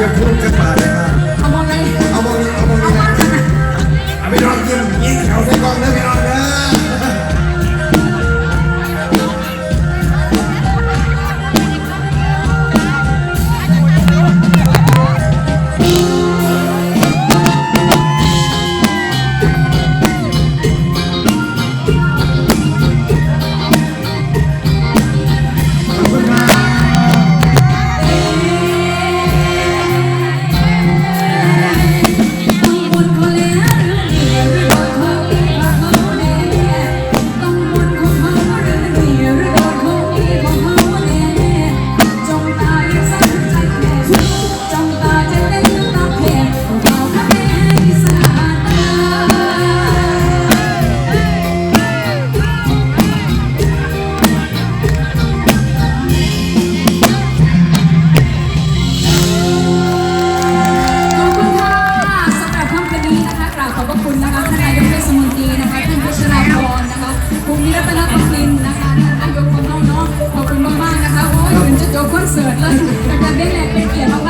อย่าพู รัตนประพินนะคะนายกของเราเนาะขอบคุณมากๆนะคะโอ้ยเหมืนจะจบคอนเสิร์ตเลยแต่การได้แรงเป็นเกียรติมา